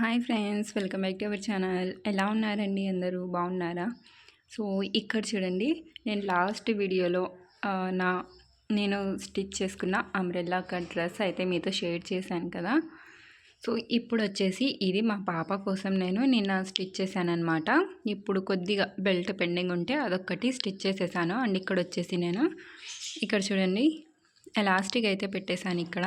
Hi friends welcome back to our channel. ఎలా ఉన్నారండి అందరూ? బాగున్నారా? సో ఇక్కడ చూడండి నేను లాస్ట్ వీడియోలో నా నేను స్టిచ్ చేసుకున్న అంబ్రెల్లా కట్ డ్రెస్ అయితే మీతో షేర్ చేశాను కదా. సో ఇప్పుడు వచ్చేసి ఇది మా పాప కోసం నేను నిన్న స్టిచ్ చేశాను అనమాట ఇప్పుడు కొద్దిగా బెల్ట్ పెండింగ్ ఉంటే అదొక్కటి స్టిచ్ చేసేసాను. అండ్ ఇక్కడ వచ్చేసి నేను ఇక్కడ చూడండి ఎలాస్టిక్ అయితే పెట్టేశాను ఇక్కడ.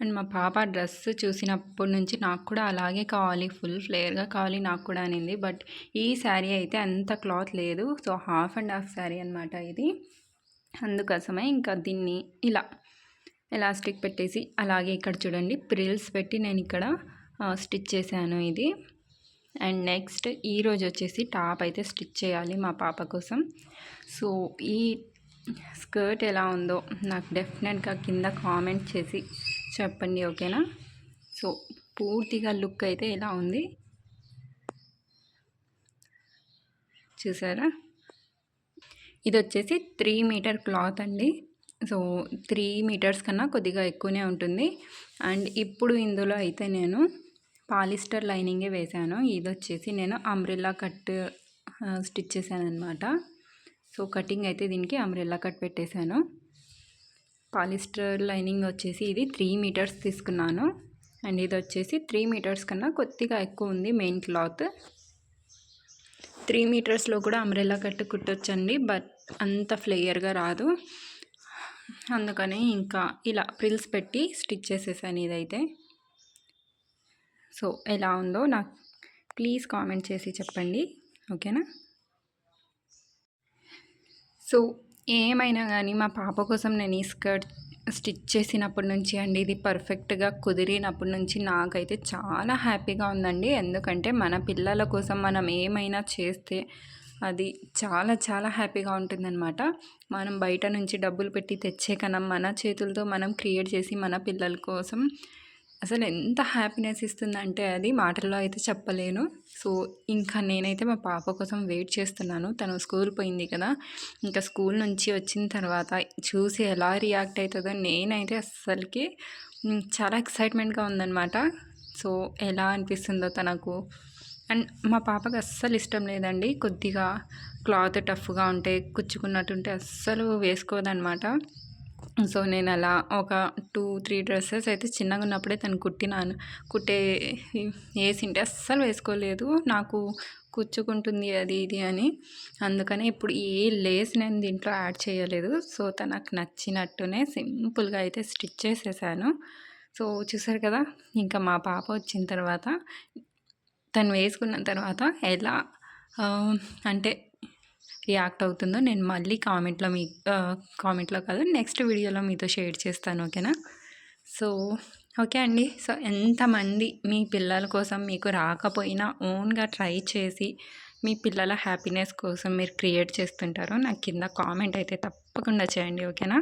అండ్ మా పాప డ్రెస్ చూసినప్పటి నుంచి నాకు కూడా అలాగే కావాలి ఫుల్ ఫ్లేయర్గా కావాలి నాకు కూడా అనింది. బట్ ఈ శారీ అయితే అంత క్లాత్ లేదు. So half and half sari అనమాట ఇది. అందుకోసమే ఇంకా దీన్ని ఇలా ఎలాస్టిక్ పెట్టేసి అలాగే ఇక్కడ చూడండి ప్రిల్స్ పెట్టి నేను ఇక్కడ స్టిచ్ చేశాను ఇది. అండ్ నెక్స్ట్ ఈరోజు వచ్చేసి టాప్ అయితే స్టిచ్ చేయాలి మా పాప కోసం. సో ఈ స్కర్ట్ ఎలా ఉందో నాకు డెఫినెట్గా కింద కామెంట్ చేసి చెప్పండి ఓకేనా? సో పూర్తిగా లుక్ అయితే ఎలా ఉంది? చూసారా? ఇది వచ్చేసి త్రీ మీటర్ క్లాత్ అండి. సో త్రీ మీటర్స్ కన్నా కొద్దిగా ఎక్కువనే ఉంటుంది. అండ్ ఇప్పుడు ఇందులో అయితే నేను పాలిస్టర్ లైనింగే వేశాను. ఇది వచ్చేసి నేను అంబ్రెల్లా కట్ స్టిచ్ చేశాను అనమాట సో కటింగ్ అయితే దీనికి అంబ్రెల్లా కట్ పెట్టేశాను. పాలిస్టర్ లైనింగ్ వచ్చేసి ఇది త్రీ మీటర్స్ తీసుకున్నాను. అండ్ ఇది వచ్చేసి త్రీ మీటర్స్ కన్నా కొద్దిగా ఎక్కువ ఉంది మెయిన్ క్లాత్. త్రీ మీటర్స్లో కూడా అంబ్రెల్లా కట్టు కుట్టొచ్చండి బట్ అంత ఫ్లేయర్గా రాదు. అందుకనే ఇంకా ఇలా ప్రిల్స్ పెట్టి స్టిచ్ చేసేసాను ఇదైతే. సో ఎలా ఉందో నాకు ప్లీజ్ కామెంట్ చేసి చెప్పండి. ఓకేనా? సో ఏమైనా కానీ మా పాప కోసం నేను ఈ స్కర్ట్ స్టిచ్ చేసినప్పటి నుంచి అండి ఇది పర్ఫెక్ట్గా కుదిరినప్పటి నుంచి నాకైతే చాలా హ్యాపీగా ఉందండి. ఎందుకంటే మన పిల్లల కోసం మనం ఏమైనా చేస్తే అది చాలా చాలా హ్యాపీగా ఉంటుందన్నమాట. మనం బయట నుంచి డబ్బులు పెట్టి తెచ్చే కన్నా మన చేతులతో మనం క్రియేట్ చేసి మన పిల్లల కోసం అసలు ఎంత హ్యాపీనెస్ ఇస్తుందంటే అది మాటల్లో అయితే చెప్పలేను. సో ఇంకా నేనైతే మా పాప కోసం వెయిట్ చేస్తున్నాను. తను స్కూల్ పోయింది కదా. ఇంకా స్కూల్ నుంచి వచ్చిన తర్వాత చూసి ఎలా రియాక్ట్ అవుతుందో నేనైతే అస్సలకి చాలా ఎక్సైట్మెంట్గా ఉందన్నమాట. సో ఎలా అనిపిస్తుందో తనకు. అండ్ మా పాపకు అస్సలు ఇష్టం లేదండి. కొద్దిగా క్లాత్ టఫ్గా ఉంటే కుచ్చుకున్నట్టుంటే అస్సలు వేసుకోదన్నమాట. సో నేను అలా ఒక టూ త్రీ డ్రెస్సెస్ అయితే చిన్నగా ఉన్నప్పుడే తను కుట్టినాను. కుట్టే వేసింటే అస్సలు వేసుకోలేదు. నాకు కుచ్చుకుంటుంది అది ఇది అని. అందుకనే ఇప్పుడు ఏ లేస్ నేను దీంట్లో యాడ్ చేయలేదు. సో తనకు నచ్చినట్టునే సింపుల్గా అయితే స్టిచ్ చేసేసాను. సో చూసారు కదా ఇంకా మా పాప వచ్చిన తర్వాత తను వేసుకున్న తర్వాత ఎలా అంటే రియాక్ట్ అవుతుందో నేను మళ్ళీ కామెంట్లో మీ కామెంట్లో కాదు నెక్స్ట్ వీడియోలో మీతో షేర్ చేస్తాను ఓకేనా? సో ఓకే అండి. సో ఎంతమంది మీ పిల్లల కోసం మీకు రాకపోయినా ఓన్గా ట్రై చేసి మీ పిల్లల హ్యాపీనెస్ కోసం మీరు క్రియేట్ చేస్తుంటారో నాకు కింద కామెంట్ అయితే తప్పకుండా చేయండి ఓకేనా?